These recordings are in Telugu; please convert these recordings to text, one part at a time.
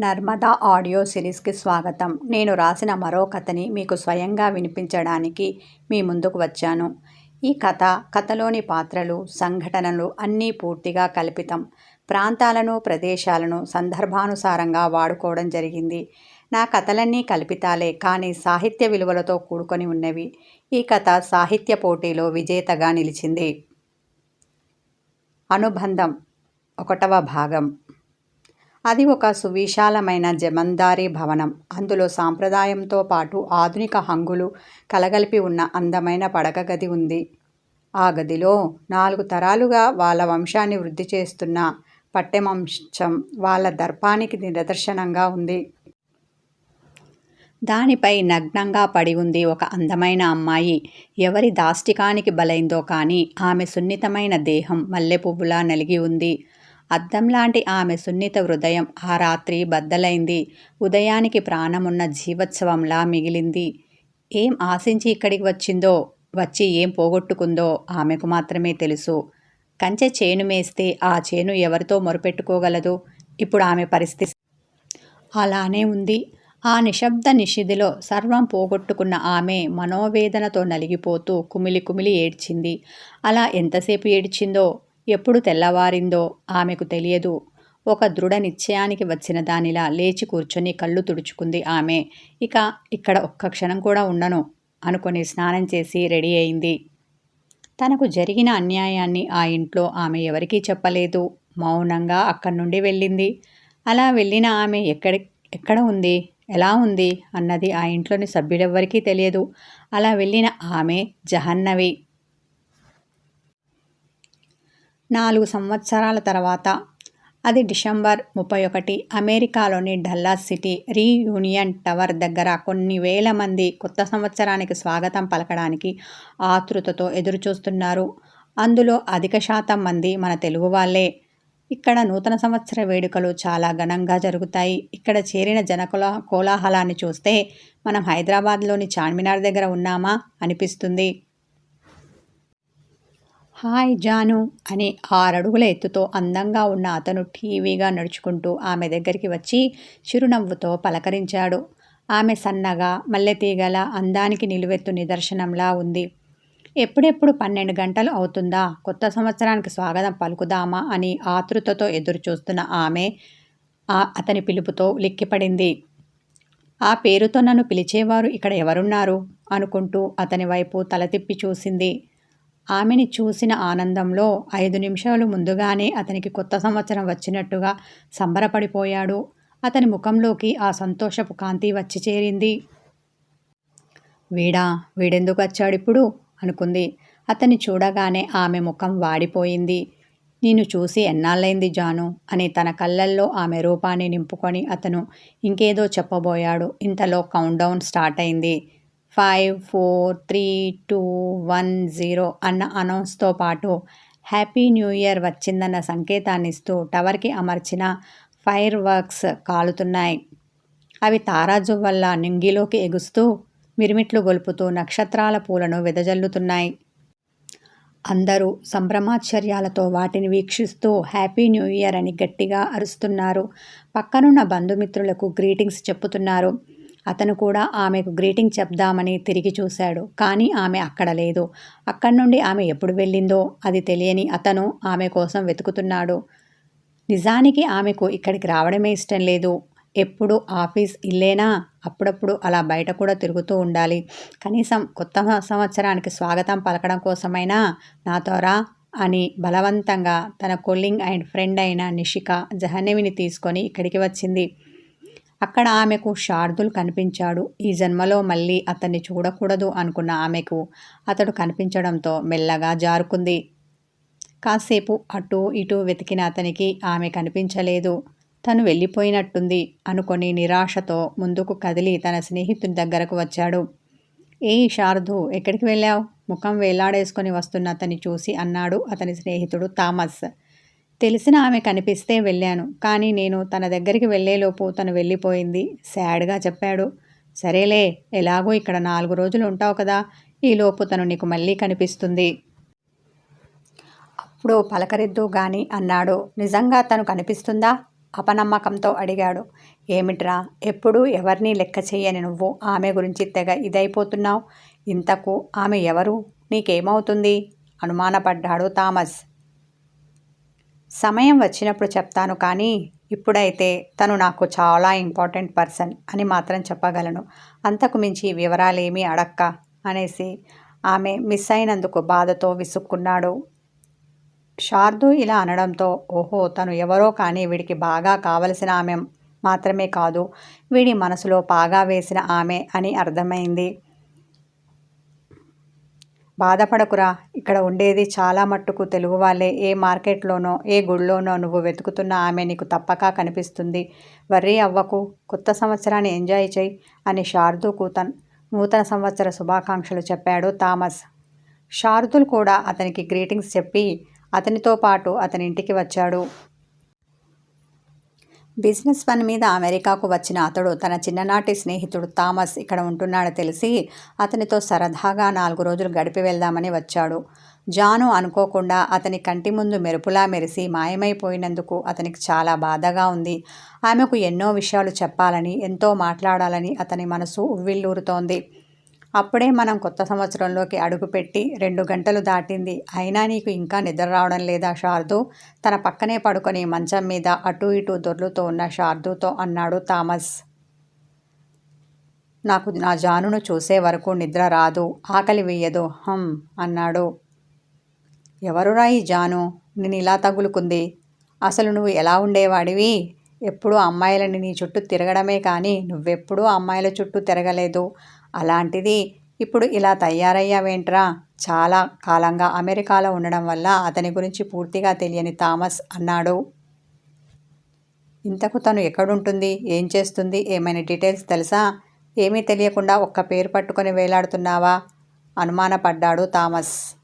నర్మదా ఆడియో సిరీస్కి స్వాగతం. నేను రాసిన మరో కథని మీకు స్వయంగా వినిపించడానికి మీ ముందుకు వచ్చాను. ఈ కథ కథలోని పాత్రలు సంఘటనలు అన్నీ పూర్తిగా కల్పితం. ప్రాంతాలను ప్రదేశాలను సందర్భానుసారంగా వాడుకోవడం జరిగింది. నా కథలన్నీ కల్పితాలే కానీ సాహిత్య విలువలతో కూడుకొని ఉన్నవి. ఈ కథ సాహిత్య పోటీలో విజేతగా నిలిచింది. అనుబంధం ఒకటవ భాగం. అది ఒక సువిశాలమైన జమందారీ భవనం. అందులో సాంప్రదాయంతో పాటు ఆధునిక హంగులు కలగలిపి ఉన్న అందమైన పడక గది ఉంది. ఆ గదిలో నాలుగు తరాలుగా వాళ్ళ వంశాన్ని వృద్ధి చేస్తున్న పట్టెమంశం వాళ్ళ దర్పానికి నిదర్శనంగా ఉంది. దానిపై నగ్నంగా పడి ఉంది ఒక అందమైన అమ్మాయి. ఎవరి దాష్టికానికి బలైందో కానీ ఆమె సున్నితమైన దేహం మల్లెపువ్వులా నలిగి ఉంది. అద్దంలాంటి ఆమె సున్నిత హృదయం ఆ రాత్రి బద్దలైంది. ఉదయానికి ప్రాణమున్న జీవోత్సవంలా మిగిలింది. ఏం ఆశించి ఇక్కడికి వచ్చిందో వచ్చి ఏం పోగొట్టుకుందో ఆమెకు మాత్రమే తెలుసు. కంచె చేను మేస్తే ఆ చేను ఎవరితో మొరుపెట్టుకోగలదు? ఇప్పుడు ఆమె పరిస్థితి అలానే ఉంది. ఆ నిశ్శబ్ద నిషిదిలో సర్వం పోగొట్టుకున్న ఆమె మనోవేదనతో నలిగిపోతూ కుమిలి కుమిలి ఏడ్చింది. అలా ఎంతసేపు ఏడ్చిందో ఎప్పుడు తెల్లవారిందో ఆమెకు తెలియదు. ఒక దృఢ నిశ్చయానికి వచ్చిన దానిలా లేచి కూర్చొని కళ్ళు తుడుచుకుంది ఆమె. ఇక ఇక్కడ ఒక్క క్షణం కూడా ఉండను అనుకొని స్నానం చేసి రెడీ అయింది. తనకు జరిగిన అన్యాయాన్ని ఆ ఇంట్లో ఆమె ఎవరికీ చెప్పలేదు. మౌనంగా అక్కడి నుండి వెళ్ళింది. అలా వెళ్ళిన ఆమె ఎక్కడి ఎక్కడ ఉంది? ఎలా ఉంది? అన్నది ఆ ఇంట్లోని సభ్యులెవ్వరికీ తెలియదు. అలా వెళ్ళిన ఆమె జహన్నవి. నాలుగు సంవత్సరాల తర్వాత. అది డిసెంబర్ ముప్పై ఒకటి అమెరికాలోని డల్లాస్ సిటీ రీయూనియన్ టవర్ దగ్గర కొన్ని వేల మంది కొత్త సంవత్సరానికి స్వాగతం పలకడానికి ఆతృతతో ఎదురుచూస్తున్నారు. అందులో అధిక శాతం మంది మన తెలుగు వాళ్ళే. ఇక్కడ నూతన సంవత్సర వేడుకలు చాలా ఘనంగా జరుగుతాయి. ఇక్కడ చేరిన జనకుల కోలాహలాన్ని చూస్తే మనం హైదరాబాద్లోని చార్మినార్ దగ్గర ఉన్నామా? అనిపిస్తుంది. హాయ్ జాను అని ఆరడుగుల ఎత్తుతో అందంగా ఉన్న అతను టీవీగా నడుచుకుంటూ ఆమె దగ్గరికి వచ్చి చిరునవ్వుతో పలకరించాడు. ఆమె సన్నగా మల్లెతీగల అందానికి నిలువెత్తు నిదర్శనంలా ఉంది. ఎప్పుడెప్పుడు పన్నెండు గంటలు అవుతుందా? కొత్త సంవత్సరానికి స్వాగతం పలుకుదామా? అని ఆతృతతో ఎదురు చూస్తున్న ఆమె అతని పిలుపుతో లిక్కిపడింది ఆ పేరుతో నన్ను పిలిచేవారు ఇక్కడ ఎవరున్నారు? అనుకుంటూ అతని వైపు తల తిప్పి చూసింది. ఆమెని చూసిన ఆనందంలో ఐదు నిమిషాలు ముందుగానే అతనికి కొత్త సంవత్సరం వచ్చినట్టుగా సంబరపడిపోయాడు. అతని ముఖంలోకి ఆ సంతోషపు కాంతి వచ్చి చేరింది. వీడా వీడెందుకు వచ్చాడిప్పుడు అనుకుంది. అతన్ని చూడగానే ఆమె ముఖం వాడిపోయింది. నేను చూసి ఎన్నాళ్ళైంది జాను? అని తన కళ్ళల్లో ఆమె రూపాన్ని నింపుకొని అతను ఇంకేదో చెప్పబోయాడు. ఇంతలో కౌంట్ స్టార్ట్ అయింది. Five four three two one zero అన్న అనౌన్స్తో పాటు హ్యాపీ న్యూ ఇయర్ వచ్చిందన్న సంకేతాన్నిస్తూ టవర్కి అమర్చిన ఫైర్ వర్క్స్ కాలుతున్నాయి. అవి తారాజు వల్ల నింగిలోకి ఎగుస్తూ మిరిమిట్లు గొలుపుతూ నక్షత్రాల పూలను వెదజల్లుతున్నాయి. అందరూ సంభ్రమాశ్చర్యాలతో వాటిని వీక్షిస్తూ హ్యాపీ న్యూ ఇయర్ అని గట్టిగా అరుస్తున్నారు. పక్కనున్న బంధుమిత్రులకు గ్రీటింగ్స్ చెప్పుతున్నారు. అతను కూడా ఆమెకు గ్రీటింగ్ చెప్దామని తిరిగి చూశాడు. కానీ ఆమె అక్కడ లేదు. అక్కడి నుండి ఆమె ఎప్పుడు వెళ్ళిందో అది తెలియని అతను ఆమె కోసం వెతుకుతున్నాడు. నిజానికి ఆమెకు ఇక్కడికి రావడమే ఇష్టం లేదు. ఎప్పుడు ఆఫీస్ ఇల్లేనా? అప్పుడప్పుడు అలా బయట కూడా తిరుగుతూ ఉండాలి. కనీసం కొత్త సంవత్సరానికి స్వాగతం పలకడం కోసమైనా నాతోరా అని బలవంతంగా తన కొల్లింగ్ అండ్ ఫ్రెండ్ అయిన నిషిక జహన్నవిని తీసుకొని ఇక్కడికి వచ్చింది. అక్కడ ఆమెకు శార్దుల్ కనిపించాడు. ఈ జన్మలో మళ్ళీ అతన్ని చూడకూడదు అనుకున్న ఆమెకు అతడు కనిపించడంతో మెల్లగా జారుకుంది. కాసేపు అటు ఇటు వెతికిన అతనికి ఆమె కనిపించలేదు. తను వెళ్ళిపోయినట్టుంది అనుకొని నిరాశతో ముందుకు కదిలి తన స్నేహితుని దగ్గరకు వచ్చాడు. ఏ శారదు ఎక్కడికి వెళ్ళావు? ముఖం వేలాడేసుకొని వస్తున్న అతన్ని చూసి అన్నాడు అతని స్నేహితుడు థామస్. తెలిసిన ఆమె కనిపిస్తే వెళ్ళాను. కానీ నేను తన దగ్గరికి వెళ్ళేలోపు తను వెళ్ళిపోయింది. శాడ్గా చెప్పాడు సరేలే ఎలాగో ఇక్కడ నాలుగు రోజులు ఉంటావు కదా ఈలోపు తను నీకు మళ్ళీ కనిపిస్తుంది. అప్పుడు పలకరిద్దు గాని అన్నాడు నిజంగా తను కనిపిస్తుందా? అపనమ్మకంతో అడిగాడు ఏమిట్రా ఎప్పుడూ ఎవరినీ లెక్క చేయని నువ్వు? ఆమె గురించి తెగ ఇదైపోతున్నావు. ఇంతకు ఆమె ఎవరు? నీకేమవుతుంది? అనుమానపడ్డాడు థామస్. సమయం వచ్చినప్పుడు చెప్తాను కానీ ఇప్పుడైతే తను నాకు చాలా ఇంపార్టెంట్ పర్సన్ అని మాత్రం చెప్పగలను. అంతకు మించి వివరాలేమీ అడక్క అనేసి ఆమె మిస్ అయినందుకు బాధతో విసుక్కున్నాడు. శార్దు ఇలా అనడంతో ఓహో తను ఎవరో కానీ వీడికి బాగా కావలసిన ఆమె మాత్రమే కాదు వీడి మనసులో పాగా వేసిన ఆమె అని అర్థమైంది. బాధపడకురా. ఇక్కడ ఉండేది చాలా మట్టుకు తెలుగు వాళ్ళే. ఏ మార్కెట్లోనో ఏ గుళ్ళోనో నువ్వు వెతుకుతున్న ఆమె నీకు తప్పక కనిపిస్తుంది. వర్రీ అవ్వకు. కొత్త సంవత్సరాన్ని ఎంజాయ్ చేయి అని శారదుకు తన్ నూతన సంవత్సర శుభాకాంక్షలు చెప్పాడు థామస్. శారదులు కూడా అతనికి గ్రీటింగ్స్ చెప్పి అతనితో పాటు అతని ఇంటికి వచ్చాడు. బిజినెస్ పని మీద అమెరికాకు వచ్చిన అతడు తన చిన్ననాటి స్నేహితుడు థామస్ ఇక్కడ ఉంటున్నాడు తెలిసి అతనితో సరదాగా నాలుగు రోజులు గడిపి వెళ్దామని వచ్చాడు. జాను అనుకోకుండా అతని కంటి ముందు మెరుపులా మెరిసి మాయమైపోయినందుకు అతనికి చాలా బాధగా ఉంది. ఆమెకు ఎన్నో విషయాలు చెప్పాలని ఎంతో మాట్లాడాలని అతని మనసు ఉవ్విల్లూరుతోంది అప్పుడే మనం కొత్త సంవత్సరంలోకి అడుగుపెట్టి రెండు గంటలు దాటింది. అయినా నీకు ఇంకా నిద్ర రావడం లేదా శారదు? తన పక్కనే పడుకొని మంచం మీద అటు ఇటు దొర్లుతూ ఉన్న శారదుతో అన్నాడు థామస్. నాకు నా జానును చూసే వరకు నిద్ర రాదు. ఆకలి వేయదు. హం అన్నాడు. ఎవరురా ఈ జాను? నేను ఇలా తగులుకుంది. అసలు నువ్వు ఎలా ఉండేవాడివి? ఎప్పుడూ అమ్మాయిలని నీ చుట్టూ తిరగడమే కానీ నువ్వెప్పుడూ అమ్మాయిల చుట్టూ తిరగలేదు. అలాంటిది ఇప్పుడు ఇలా తయారయ్యావేంట్రా? చాలా కాలంగా అమెరికాలో ఉండడం వల్ల అతని గురించి పూర్తిగా తెలియని థామస్ అన్నాడు. ఇంతకు తను ఎక్కడుంటుంది? ఏం చేస్తుంది? ఏమైనా డీటెయిల్స్ తెలుసా? ఏమీ తెలియకుండా ఒక్క పేరు పట్టుకొని వేలాడుతున్నావా? అనుమానపడ్డాడు థామస్.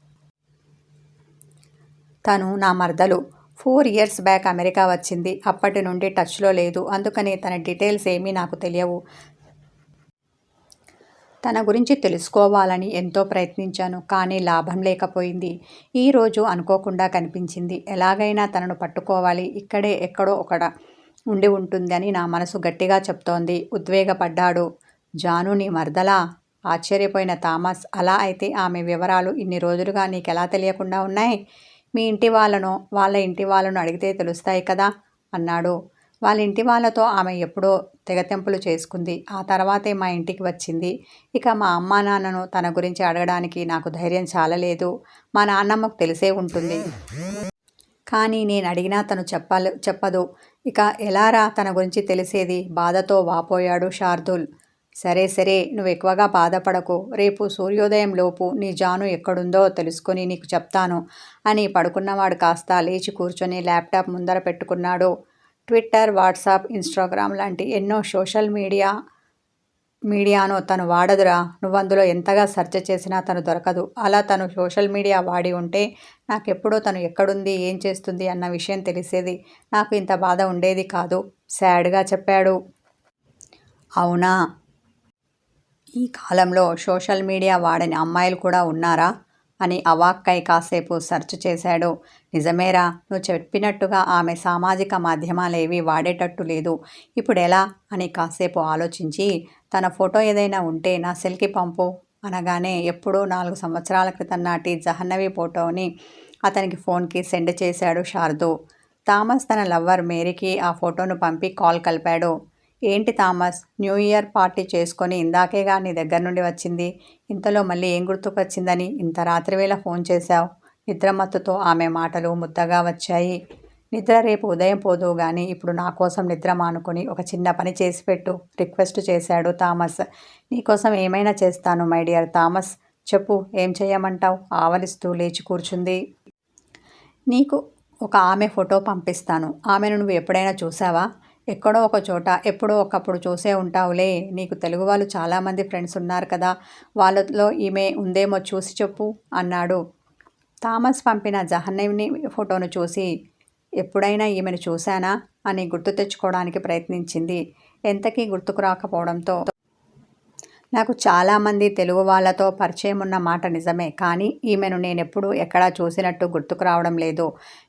తను నా మర్దలు ఫోర్ ఇయర్స్ బ్యాక్ అమెరికా వచ్చింది. అప్పటి నుండి టచ్లో లేదు. అందుకని తన డీటెయిల్స్ ఏమీ నాకు తెలియవు. తన గురించి తెలుసుకోవాలని ఎంతో ప్రయత్నించాను కానీ లాభం లేకపోయింది. ఈరోజు అనుకోకుండా కనిపించింది. ఎలాగైనా తనను పట్టుకోవాలి. ఇక్కడే ఎక్కడో ఒకడ ఉండి ఉంటుందని నా మనసు గట్టిగా చెప్తోంది. ఉద్వేగపడ్డాడు. జాను నీ మరదలా? ఆశ్చర్యపోయిన థామస్ అలా అయితే ఆమె వివరాలు ఇన్ని రోజులుగా నీకెలా తెలియకుండా ఉన్నాయి? మీ ఇంటి వాళ్ళను వాళ్ళ ఇంటి వాళ్ళను అడిగితే తెలుస్తాయి కదా? అన్నాడు. వాళ్ళ ఇంటి వాళ్ళతో ఆమె ఎప్పుడో తెగతెంపులు చేసుకుంది. ఆ తర్వాతే మా ఇంటికి వచ్చింది. ఇక మా అమ్మా నాన్నను తన గురించి అడగడానికి నాకు ధైర్యం చాలలేదు. మా నాన్నమ్మకు తెలిసే ఉంటుంది. కానీ నేను అడిగినా తను చెప్పాలి చెప్పదు. ఇక ఎలారా తన గురించి తెలిసేది? బాధతో వాపోయాడు శార్దుల్. సరే సరే నువ్వు ఎక్కువగా బాధపడకు. రేపు సూర్యోదయం లోపు నీ జాను ఎక్కడుందో తెలుసుకొని నీకు చెప్తాను అని పడుకున్నవాడు కాస్త లేచి కూర్చొని ల్యాప్టాప్ ముందర పెట్టుకున్నాడు. ట్విట్టర్ వాట్సాప్ ఇన్స్టాగ్రామ్ లాంటి ఎన్నో సోషల్ మీడియా మీడియాను తను వాడదురా. నువ్వు అందులో ఎంతగా సెర్చ్ చేసినా తను దొరకదు. అలా తను సోషల్ మీడియా వాడి ఉంటే నాకెప్పుడో తను ఎక్కడుంది ఏం చేస్తుంది అన్న విషయం తెలిసేది. నాకు ఇంత బాధ ఉండేది కాదు. సాడ్గా చెప్పాడు. అవునా? ఈ కాలంలో సోషల్ మీడియా వాడని అమ్మాయిలు కూడా ఉన్నారా? అని అవాక్కై కాసేపు సెర్చ్ చేశాడు. నిజమేరా నువ్వు చెప్పినట్టుగా ఆమె సామాజిక మాధ్యమాలేవి వాడేటట్టు లేదు. ఇప్పుడు ఎలా? అని కాసేపు ఆలోచించి తన ఫోటో ఏదైనా ఉంటే నా సెల్కి పంపు అనగానే ఎప్పుడో నాలుగు సంవత్సరాల క్రితం నాటి జహన్నవి ఫోటోని అతనికి ఫోన్కి సెండ్ చేశాడు శారదు. థామస్ తన లవ్వర్ మేరీకి ఆ ఫోటోను పంపి కాల్ కలిపాడు. ఏంటి థామస్? న్యూ ఇయర్ పార్టీ చేసుకొని ఇందాకేగా నీ దగ్గర నుండి వచ్చింది. ఇంతలో మళ్ళీ ఏం గుర్తుకొచ్చిందని ఇంత రాత్రివేళ ఫోన్ చేశావు? నిద్రమత్తుతో ఆమె మాటలు ముద్దగా వచ్చాయి. నిద్ర రేపు ఉదయం పోదు కానీ ఇప్పుడు నా కోసం నిద్ర మానుకొని ఒక చిన్న పని చేసి పెట్టు రిక్వెస్ట్ చేశాడు థామస్. నీకోసం ఏమైనా చేస్తాను మై డియర్ థామస్. చెప్పు ఏం చేయమంటావు? ఆవలిస్తూ లేచి కూర్చుంది. నీకు ఒక ఆమె ఫోటో పంపిస్తాను. ఆమెను నువ్వు ఎప్పుడైనా చూసావా ఎక్కడో ఒక చోట ఎప్పుడో ఒకప్పుడు చూసే ఉంటావులే. నీకు తెలుగు వాళ్ళు చాలామంది ఫ్రెండ్స్ ఉన్నారు కదా వాళ్ళలో ఈమె ఉందేమో చూసి చెప్పు అన్నాడు. థామస్ పంపిన జహన్నీని ఫోటోను చూసి ఎప్పుడైనా ఈమెను చూశానా అని గుర్తు తెచ్చుకోవడానికి ప్రయత్నించింది. ఎంతకీ గుర్తుకు రాకపోవడంతో. నాకు చాలామంది తెలుగు వాళ్ళతో పరిచయం ఉన్న మాట నిజమే కానీ ఈమెను నేనెప్పుడు ఎక్కడా చూసినట్టు గుర్తుకు రావడం లేదు.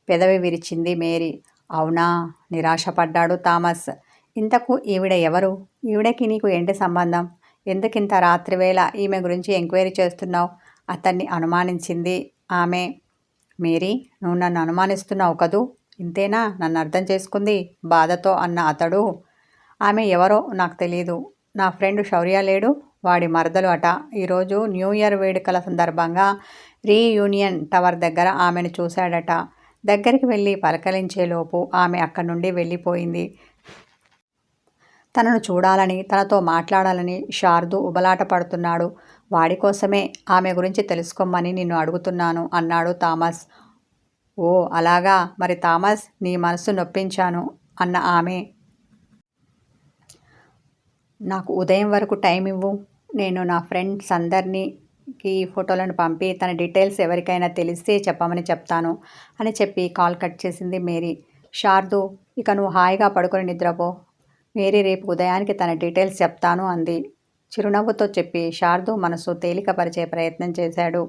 పెదవి విరిచింది మేరీ. అవునా? నిరాశపడ్డాడు థామస్. ఇంతకు ఈవిడ ఎవరు? ఈవిడకి నీకు ఏంటి సంబంధం? ఎందుకింత రాత్రివేళ ఈమె గురించి ఎంక్వైరీ చేస్తున్నావు? అతన్ని అనుమానించింది ఆమె. మేరీ నువ్వు నన్ను అనుమానిస్తున్నావు కదూ? ఇంతేనా? నన్ను అర్థం చేసుకుంది బాధతో అన్న అతడు. ఆమె ఎవరో నాకు తెలియదు నా ఫ్రెండ్ శౌర్య లేడు. వాడి మరదలు అట. ఈరోజు న్యూ ఇయర్ వేడుకల సందర్భంగా రీయూనియన్ టవర్ దగ్గర ఆమెను చూశాడట. దగ్గరికి వెళ్ళి పలకరించేలోపు ఆమె అక్కడి నుండి వెళ్ళిపోయింది. తనను చూడాలని తనతో మాట్లాడాలని శారదు ఉబలాట పడుతున్నాడు. వాడి కోసమే ఆమె గురించి తెలుసుకోమని నిన్ను అడుగుతున్నాను అన్నాడు థామస్. ఓ అలాగా? మరి థామస్ నీ మనసు నొప్పించాను అన్న ఆమె. నాకు ఉదయం వరకు టైం ఇవ్వు. నేను నా ఫ్రెండ్స్ కి ఫోటోలను పంపి తన డీటెయిల్స్ ఎవరికైనా తెలిస్తే చెప్పమని చెప్తాను అని చెప్పి కాల్ కట్ చేసింది మేరీ. శారదు ఇక నువ్వు హాయిగా పడుకొని నిద్రపో. మేరీ రేపు ఉదయానికి తన డీటెయిల్స్ చెప్తాను అంది. చిరునవ్వుతో చెప్పి శారదు మనసు తేలికపరిచే ప్రయత్నం చేశాడు.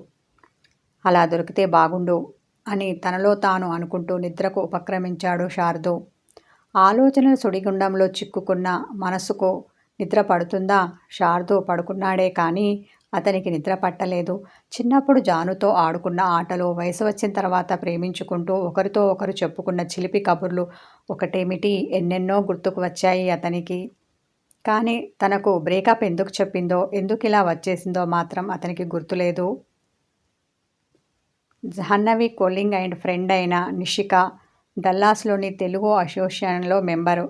అలా దొరికితే బాగుండు అని తనలో తాను అనుకుంటూ నిద్రకు ఉపక్రమించాడు శారదు. ఆలోచనల సుడిగుండంలో చిక్కుకున్న మనసుకు నిద్ర పడుతుందా? శారదు పడుకున్నాడే కానీ అతనికి నిద్ర పట్టలేదు. చిన్నప్పుడు జానుతో ఆడుకున్న ఆటలు వయసు వచ్చిన తర్వాత ప్రేమించుకుంటూ ఒకరితో ఒకరు చెప్పుకున్న చిలిపి కబుర్లు ఒకటేమిటి? ఎన్నెన్నో గుర్తుకు వచ్చాయి అతనికి. కానీ తనకు బ్రేకప్ ఎందుకు చెప్పిందో ఎందుకు ఇలా వచ్చేసిందో మాత్రం అతనికి గుర్తులేదు. జహన్నవి కోలింగ్ అండ్ ఫ్రెండ్ అయిన నిషిక డల్లాస్లోని తెలుగు అసోసియేషన్లో మెంబరు.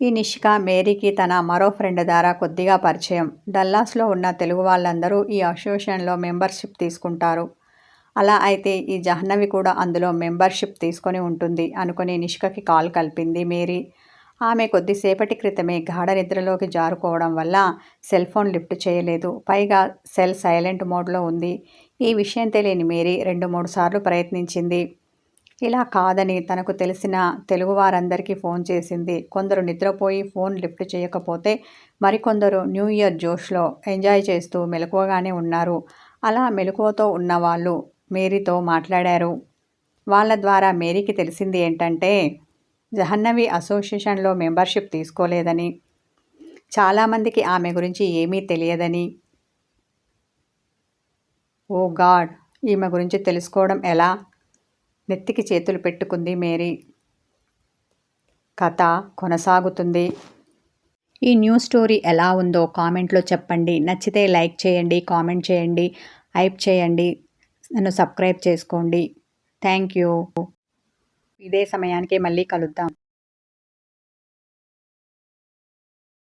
ఈ నిషిక మేరీకి తన మరో ఫ్రెండ్ ద్వారా కొద్దిగా పరిచయం. డల్లాస్లో ఉన్న తెలుగు వాళ్ళందరూ ఈ అసోసియేషన్లో మెంబర్షిప్ తీసుకుంటారు. అలా అయితే ఈ జహ్నవి కూడా అందులో మెంబర్షిప్ తీసుకొని ఉంటుంది అనుకుని నిష్కకి కాల్ కలిపింది మేరీ. ఆమె కొద్దిసేపటి క్రితమే గాఢ నిద్రలోకి జారుకోవడం వల్ల సెల్ ఫోన్ లిఫ్ట్ చేయలేదు. పైగా సెల్ సైలెంట్ మోడ్లో ఉంది. ఈ విషయం తెలియని మేరీ రెండు మూడు సార్లు ప్రయత్నించింది. ఇలా కాదని తనకు తెలిసిన తెలుగు వారందరికీ ఫోన్ చేసింది. కొందరు నిద్రపోయి ఫోన్ లిఫ్ట్ చేయకపోతే మరికొందరు న్యూ ఇయర్ జోష్లో ఎంజాయ్ చేస్తూ మెలకువగానే ఉన్నారు. అలా మెలకువతో ఉన్న వాళ్ళు మేరీతో మాట్లాడారు. వాళ్ళ ద్వారా మేరీకి తెలిసింది ఏంటంటే జహన్నవి అసోసియేషన్లో మెంబర్షిప్ తీసుకోలేదని చాలామందికి ఆమె గురించి ఏమీ తెలియదని. Oh God! ఈమె గురించి తెలుసుకోవడం ఎలా? నెత్తికి చేతులు పెట్టుకుంది మేరీ. కథ కొనసాగుతుంది. ఈ న్యూస్ స్టోరీ ఎలా ఉందో కామెంట్లో చెప్పండి. నచ్చితే లైక్ చేయండి కామెంట్ చేయండి హైప్ చేయండి నన్ను సబ్స్క్రైబ్ చేసుకోండి. Thank you. ఇదే సమయానికి మళ్ళీ కలుద్దాం.